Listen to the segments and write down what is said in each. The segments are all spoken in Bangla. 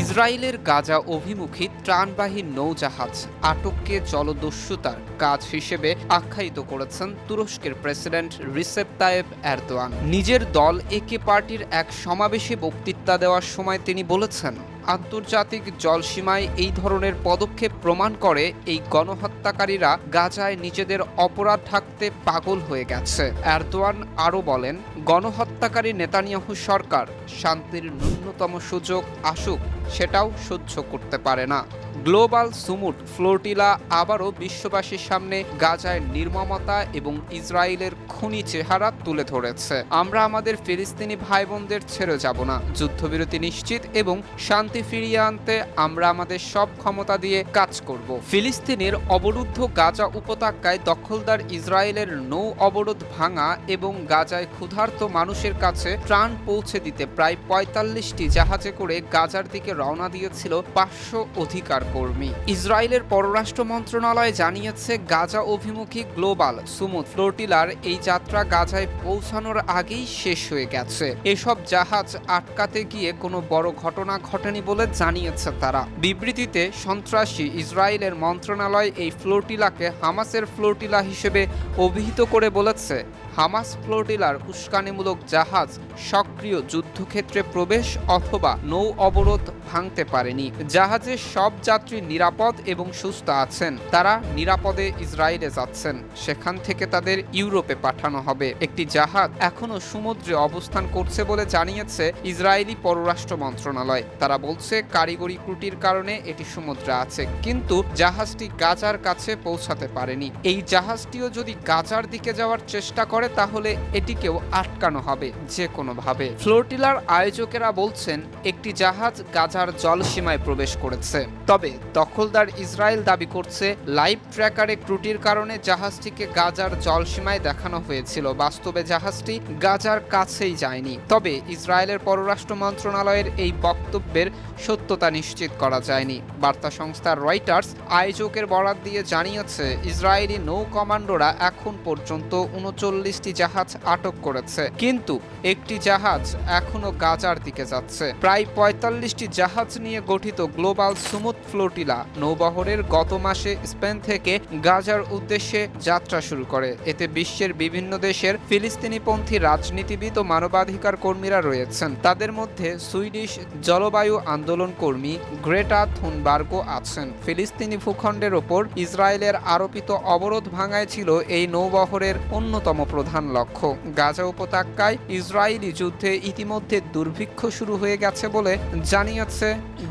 ইসরায়েলের গাজা অভিমুখী ত্রাণবাহী নৌজাহাজ আটককে জলদস্যুতার কাজ হিসেবে আখ্যায়িত করেছেন তুরস্কের প্রেসিডেন্ট রিসেপ তায়েব এরদোয়ান। নিজের দল একে পার্টির এক সমাবেশে বক্তৃতা দেওয়ার সময় তিনি বলেছেন, আন্তর্জাতিক জলসীমায় এই ধরনের পদক্ষেপ প্রমাণ করে এই গণহত্যাকারীরা গাজায় নিজেদের অপরাধ ঢাকতে পাগল হয়ে গেছে। এরদোয়ান আরও বলেন, গণহত্যাকারী নেতানিয়াহু সরকার শান্তির ন্যূনতম সুযোগ আসুক সেটাও সহ্য করতে পারে না। গ্লোবাল সুমুট ফ্লোটিলা আবারও বিশ্ববাসীর সামনে গাজায় নির্মমতা এবং ইসরায়েলের খুনি চেহারা তুলে ধরেছে। আমরা আমাদের ফিলিস্তিনি ভাই বোনদের ছেড়ে যাব না। যুদ্ধবিরতি নিশ্চিত এবং শান্তি ফিরিয়ে আনতে আমরা আমাদের সব ক্ষমতা দিয়ে কাজ করব। ফিলিস্তিনের অবরুদ্ধ গাজা উপত্যকায় দখলদার ইসরায়েলের নৌ অবরোধ ভাঙা এবং গাজায় ক্ষুধার্ত মানুষের কাছে ত্রাণ পৌঁছে দিতে প্রায় পঁয়তাল্লিশটি জাহাজে করে গাজার দিকে রওনা দিয়েছিল পাঁচশো অধিকার কর্মী। ইসরায়েলের পররাষ্ট্র মন্ত্রণালয় জানিয়েছে, গাজা অভিমুখী গ্লোবাল সুমুদ ফ্লোটিলার এই যাত্রা গাজায় পৌঁছানোর আগেই শেষ হয়ে গেছে। এসব জাহাজ আটকাতে গিয়ে কোনো বড় ঘটনা ঘটেনি বলে জানিয়েছে তারা। বিবৃতিতে, সন্ত্রাসী ইসরায়েলের মন্ত্রণালয় এই ফ্লোটিলাকে হামাসের ফ্লোটিলা হিসেবে অভিহিত করে বলেছে। হামাস ফ্লোটিলার উস্কানিমূলক জাহাজ সক্রিয় যুদ্ধক্ষেত্রে প্রবেশ অথবা নৌ অবরোধ ভাঙতে পারেনি। জাহাজের সব যাত্রী নিরাপদ এবং সুস্থ আছেন। তারা নিরাপদে ইসরায়েলে যাচ্ছেন। সেখান থেকে তাদের ইউরোপে পাঠানো হবে। একটি জাহাজ এখনও সমুদ্রে অবস্থান করছে বলে জানিয়েছে ইসরায়েলি পররাষ্ট্র মন্ত্রণালয়। তারা বলছে, কারিগরি ত্রুটির কারণে এটি সমুদ্রে আছে, কিন্তু জাহাজটি গাজার কাছে পৌঁছাতে পারেনি। এই জাহাজটিও যদি গাজার দিকে যাওয়ার চেষ্টা করে তাহলে এটিকেও আটকানো হবে যে কোনোভাবে ফ্লোটিলার আয়োজকেরা বলছেন, একটি জাহাজ গাজার জলসীমায় প্রবেশ করেছে। তবে দখলদার ইসরায়েল দাবি করছে লাইভ ট্র্যাকারে ত্রুটির কারণে জাহাজটিকে গাজার জলসীমায় দেখানো হয়েছিল। বাস্তবে জাহাজটি গাজার কাছেই যায়নি। তবে ইসরায়েলের পররাষ্ট্র মন্ত্রণালয়ের এই বক্তব্যের সত্যতা নিশ্চিত করা যায়নি। বার্তা সংস্থা রয়টার্স আয়োজকের বরাত দিয়ে জানিয়েছে, ইসরায়েলি নৌ কমান্ডোরা এখন পর্যন্ত উনচল্লিশটি জাহাজ আটক করেছে। কিন্তু একটি জাহাজ এখনও গাজার দিকে যাচ্ছে। প্রায় পঁয়তাল্লিশটি জাহাজ নিয়ে গঠিত গ্লোবাল সুমুদ ফ্লোটিলা নৌবহরের গত মাসে স্পেন থেকে গাজার উদ্দেশ্যে যাত্রা শুরু করে। এতে বিশ্বের বিভিন্ন দেশের ফিলিস্তিনিপন্থী রাজনীতিবিদ ও মানবাধিকার কর্মীরা রয়েছেন। তাদের মধ্যে সুইডিশ জলবায়ু আন্দোলন কর্মী গ্রেটা থুনবার্গও আছেন। ফিলিস্তিনি ভূখণ্ডের ওপর ইসরায়েলের আরোপিত অবরোধ ভাঙায় ছিল এই নৌবহরের অন্যতম প্রধান লক্ষ্য। গাজা উপত্যকায় ইসরায়েলি যুদ্ধে ইতিমধ্যে দুর্ভিক্ষ শুরু হয়ে গেছে বলে জানিয়েছে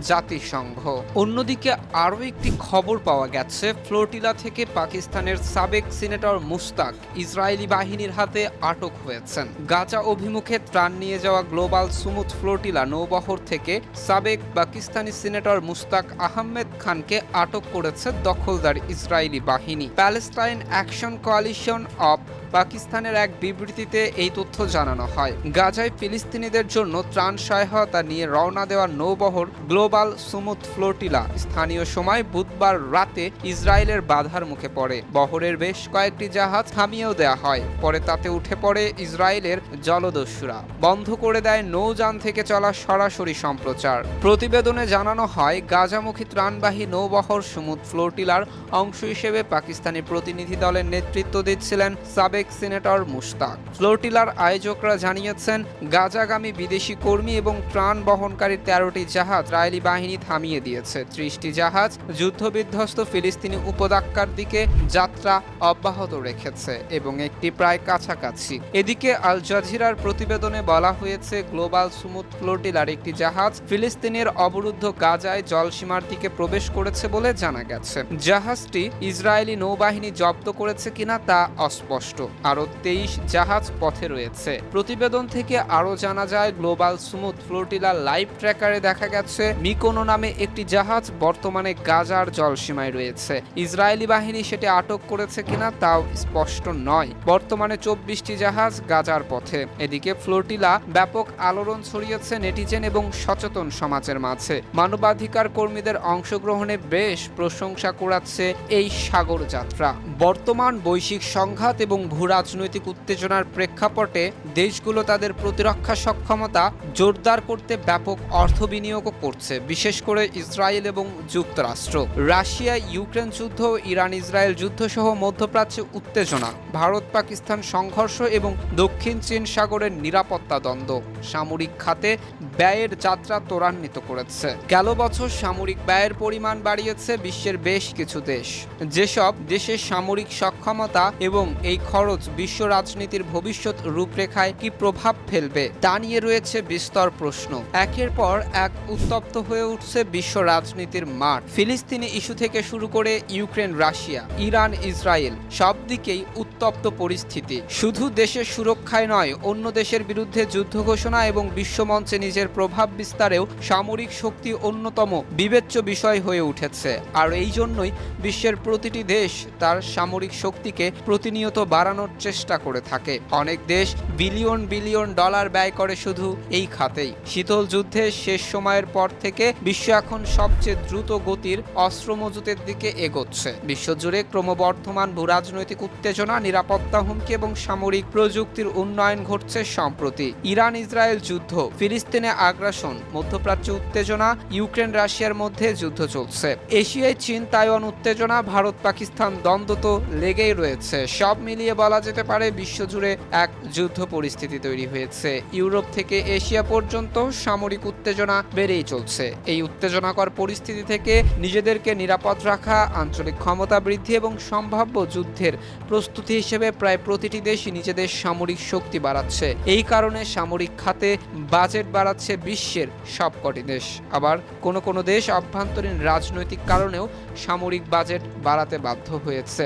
জাতিসংঘ। অন্যদিকে আরও একটি খবর পাওয়া গেছে ফ্লোটিলা থেকে পাকিস্তানের সাবেক সিনেটর মুস্তাক ইসরায়েলি বাহিনীর হাতে আটক হয়েছেন। গাজা অভিমুখে ত্রাণ নিয়ে যাওয়া গ্লোবাল সুমুদ ফ্লোটিলা নৌবহর থেকে সাবেক পাকিস্তানি সিনেটর মুস্তাক আহমেদ খানকে আটক করেছে দখলদার ইসরায়েলি বাহিনী। প্যালেস্টাইন অ্যাকশন কোয়ালিশন অফ পাকিস্তানের এক বিবৃতিতে এই তথ্য জানানো হয়। গাজায় ফিলিস্তিনিদের জন্য ত্রাণ সহায়তা নিয়ে রওনা দেওয়া নৌবহর গ্লোবাল সুমুদ ফ্লোটিলা স্থানীয় সময় বুধবার রাতে ইসরায়েলের বাধার মুখে পড়ে। বহরের বেশ কয়েকটি জাহাজ থামিয়েও দেওয়া হয়। পরে তাতে উঠে পড়ে ইসরায়েলের জলদস্যুরা। বন্ধ করে দেয় নৌযান থেকে চলা সরাসরি সম্প্রচার। প্রতিবেদনে জানানো হয়, গাজামুখী ত্রাণবাহী নৌবহর সুমুদ ফ্লোটিলার অংশ হিসেবে পাকিস্তানি প্রতিনিধি দলের নেতৃত্ব দিচ্ছিলেন সাবেক সিনেটর মুশতাক। ফ্লোটিলার আয়োজকরা জানিয়েছেন, গাজাগামী বিদেশি কর্মী এবং প্রাণ বহনকারী তেরোটি জাহাজ ইসরায়েলি বাহিনী থামিয়ে দিয়েছে। ত্রিশটি জাহাজ যুদ্ধবিধ্বস্ত ফিলিস্তিনি উপত্যকার দিকে যাত্রা অব্যাহত রেখেছে এবং একটি প্রায় কাছাকাছি। এদিকে আল জাজিরার প্রতিবেদনে বলা হয়েছে, গ্লোবাল সুমুদ ফ্লোটিলার একটি জাহাজ ফিলিস্তিনের অবরুদ্ধ গাজায় জলসীমার দিকে প্রবেশ করেছে বলে জানা গেছে। জাহাজটি ইসরায়েলি নৌবাহিনী জব্দ করেছে কিনা তা অস্পষ্ট। আরও তেইশ জাহাজ পথে রয়েছে। প্রতিবেদন থেকে আরও জানা যায়, গ্লোবাল সুমুদ ফ্লোটিলা লাইভ ট্র্যাকারে দেখা গেছে, মিকোনো নামে একটি জাহাজ বর্তমানে গাজার জলসীমায় রয়েছে। ইসরায়েলি বাহিনী সেটি আটক করেছে কিনা তাও স্পষ্ট নয়। বর্তমানে চব্বিশটি জাহাজ গাজার পথে। এদিকে ফ্লোটিলা ব্যাপক আলোড়ন ছড়িয়েছে নেটিজেন এবং সচেতন সমাজের মাঝে। মানবাধিকার কর্মীদের অংশগ্রহণে বেশ প্রশংসা কুড়াচ্ছে এই সাগর যাত্রা বর্তমান বৈশ্বিক সংঘাত এবং রাজনৈতিক উত্তেজনার প্রেক্ষাপটে দেশগুলো তাদের প্রতিরক্ষা সক্ষমতা জোরদার করতে ব্যাপক অর্থ বিনিয়োগও করছে, বিশেষ করে ইসরায়েল এবং যুক্তরাষ্ট্র। রাশিয়া, ইউক্রেন যুদ্ধ ইরান ইসরায়েল যুদ্ধ সহ মধ্যপ্রাচ্যে উত্তেজনা, ভারত, পাকিস্তান সংঘর্ষ এবং দক্ষিণ চীন সাগরের নিরাপত্তা দ্বন্দ্ব। সামরিক খাতে ব্যয়ের যাত্রা ত্বরান্বিত করেছে। গেল বছর সামরিক ব্যয়ের পরিমাণ বাড়িয়েছে বিশ্বের বেশ কিছু দেশ। যেসব দেশের সামরিক সক্ষমতা এবং এই খরচ বিশ্ব রাজনীতির ভবিষ্যৎ রূপরেখায় কি প্রভাব ফেলবে, তা নিয়ে রয়েছে বিস্তর প্রশ্ন। একের পর এক উত্তপ্ত হয়ে উঠছে বিশ্ব রাজনীতির মাঠ। ফিলিস্তিনি ইস্যু থেকে শুরু করে ইউক্রেন, রাশিয়া, ইরান, ইসরায়েল সব দিকেই উত্তপ্ত পরিস্থিতি। শুধু দেশের সুরক্ষায় নয়, অন্য দেশের বিরুদ্ধে যুদ্ধ ঘোষণা এবং বিশ্বমঞ্চে নিজের প্রভাব বিস্তারেও সামরিক শক্তি অন্যতম বিবেচ্য বিষয় হয়ে উঠেছে। আর এই জন্যই বিশ্বের প্রতিটি দেশ তার সামরিক শক্তিকে প্রতিনিয়ত বাড়ানোর চেষ্টা করে থাকে। অনেক দেশ বিলিয়ন বিলিয়ন ডলার ব্যয় করে শুধু এই খাতেই। শীতল যুদ্ধের শেষ সময়ের পর থেকে বিশ্ব এখন সবচেয়ে দ্রুত গতির অস্ত্র মজুতের দিকে এগোচ্ছে। বিশ্বজুড়ে ক্রমবর্ধমান ভূরাজনৈতিক উত্তেজনা, নিরাপত্তা হুমকি এবং সামরিক প্রযুক্তির উন্নয়ন ঘটছে সম্প্রতি। ইরান ইসরায়েল যুদ্ধ, ফিলিস্তিনে আগ্রাসন, মধ্যপ্রাচ্য উত্তেজনা, ইউক্রেন রাশিয়ার মধ্যে যুদ্ধ চলছে। এশিয়ায় চীন তাইওয়ান উত্তেজনা ভারত পাকিস্তান দ্বন্দ্ব তো লেগেই রয়েছে। সব মিলিয়ে বলা যেতে পারে বিশ্বজুড়ে এক যুদ্ধ পরিস্থিতি তৈরি হয়েছে। ইউরোপ থেকে এশিয়া পর্যন্ত সামরিক উত্তেজনা বেড়েই চলছে। এই উত্তেজনাকর পরিস্থিতি থেকে নিজেদেরকে নিরাপদ রাখা, আঞ্চলিক ক্ষমতা বৃদ্ধি এবং সম্ভাব্য যুদ্ধের প্রস্তুতি হিসেবে প্রায় প্রতিটি দেশই নিজেদের সামরিক শক্তি বাড়াচ্ছে। এই কারণে সামরিক খাতে বাজেট বাড়াচ্ছে বিশ্বের সবকটি দেশ। আবার কোনো কোনো দেশ অভ্যন্তরীণ রাজনৈতিক কারণেও সামরিক বাজেট বাড়াতে বাধ্য হয়েছে।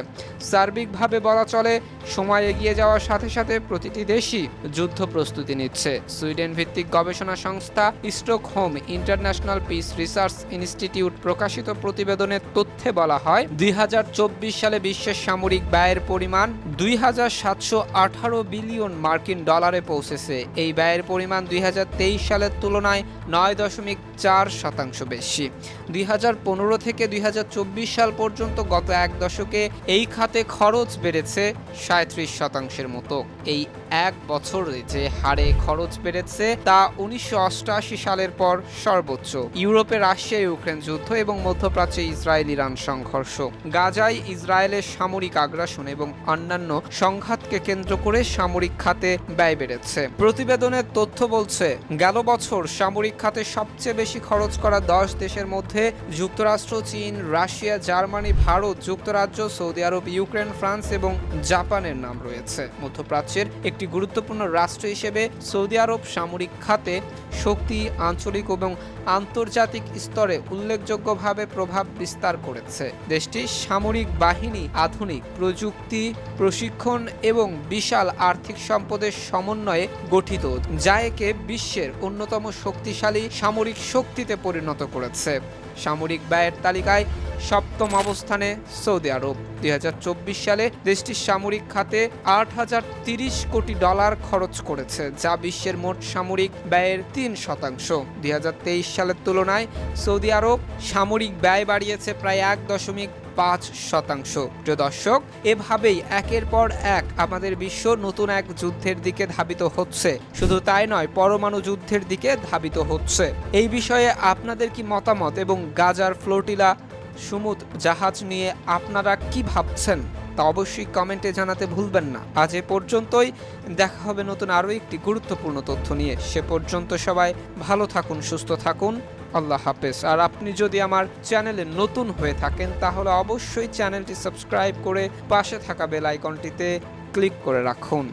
সার্বিকভাবে বলা চলে সময় এগিয়ে যাওয়ার সাথে সাথে প্রতিটি দেশই যুদ্ধ প্রস্তুতি নিচ্ছে। সুইডেন ভিত্তিক গবেষণা সংস্থা Stockholm International Peace Research Institute প্রকাশিত প্রতিবেদনের তথ্যে বলা হয়, দুই হাজার চব্বিশ সালে বিশ্বের সামরিক ব্যয়ের পরিমাণ দুই হাজার সাতশো আঠারো বিলিয়ন মার্কিন ডলারে পৌঁছেছে। এই ব্যয়ের পরিমাণ দুই হাজার তেইশ সালের তুলনায় নয় দশমিক চার শতাংশ বেশি। দুই হাজার পনেরো থেকে দুই হাজার চব্বিশ সাল পর্যন্ত গত এক দশকে এই খাতে খরচ বেড়েছে সাঁত্রিশ শতাংশের মতো। এই এক বছরে যে হারে খরচ বেড়েছে তা উনিশশো সালের পর সর্বোচ্চ। ইউরোপে রাশিয়া, ইউক্রেন যুদ্ধ এবং মধ্যপ্রাচ্যে ইসরায়েল ইরান সংঘর্ষ। গাজায় ইসরায়েলের সামরিক আগ্রাসন এবং অন্যান্য সংঘাতকে কেন্দ্র করে সামরিক খাতে ব্যয় বেড়েছে। প্রতিবেদনের তথ্য বলছে, গেল বছর সামরিক খাতে সবচেয়ে বেশি খরচ করা দশ দেশের মধ্যে যুক্তরাষ্ট্র, চীন, রাশিয়া, জার্মানি, ভারত, যুক্তরাজ্য, সৌদি আরব, ইউক্রেন, ফ্রান্স এবং জাপানের নাম রয়েছে। মধ্যপ্রাচ্যের একটি গুরুত্বপূর্ণ রাষ্ট্র হিসেবে সৌদি আরব সামরিক খাতে শক্তি, আঞ্চলিক এবং আন্তর্জাতিক স্তরে উল্লেখযোগ্যভাবে প্রভাব বিস্তার করেছে। দেশটির সামরিক বাহিনী, আধুনিক প্রযুক্তি, প্রশিক্ষণ এবং বিশাল আর্থিক সম্পদের সমন্বয়ে গঠিত, যা একে বিশ্বের অন্যতম শক্তিশালী সামরিক শক্তিতে পরিণত করেছে। সামরিক ব্যয়ের তালিকায় সপ্তম অবস্থানে সৌদি আরব। দুই হাজার চব্বিশ সালে দেশটির সামরিক খাতে আট হাজার তিরিশ কোটি ডলার খরচ করেছে, যা বিশ্বের মোট সামরিক ব্যয়ের তিন শতাংশ। দুই হাজার তেইশ সালের তুলনায় সৌদি আরব সামরিক ব্যয় বাড়িয়েছে প্রায় এক দশমিক পাঁচ শতাংশ। প্রিয় দর্শক, এভাবেই একের পর এক আমাদের বিশ্ব নতুন এক যুদ্ধের দিকে ধাবিত হচ্ছে। শুধু তাই নয়, পরমাণু যুদ্ধের দিকে ধাবিত হচ্ছে। এই বিষয়ে আপনাদের কি মতামত এবং গাজার ফ্লোটিলা সুমুদ, জাহাজ নিয়ে আপনারা কি ভাবছেন? তা অবশ্যই কমেন্টে জানাতে ভুলবেন না। আজ এ পর্যন্তই। দেখা হবে নতুন আরও একটি গুরুত্বপূর্ণ তথ্য নিয়ে। সে পর্যন্ত সবাই ভালো থাকুন, সুস্থ থাকুন। আল্লাহ হাফেজ। আর আপনি যদি আমার চ্যানেলে নতুন হয়ে থাকেন, তাহলে অবশ্যই চ্যানেলটি সাবস্ক্রাইব করে পাশে থাকা বেল আইকনটিতে ক্লিক করে রাখুন।